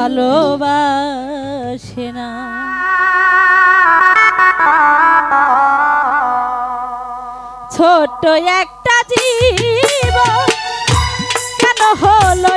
ভালোবাসে না। ছোট একটা জীব কেন হলো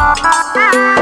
Oh, oh, oh, oh.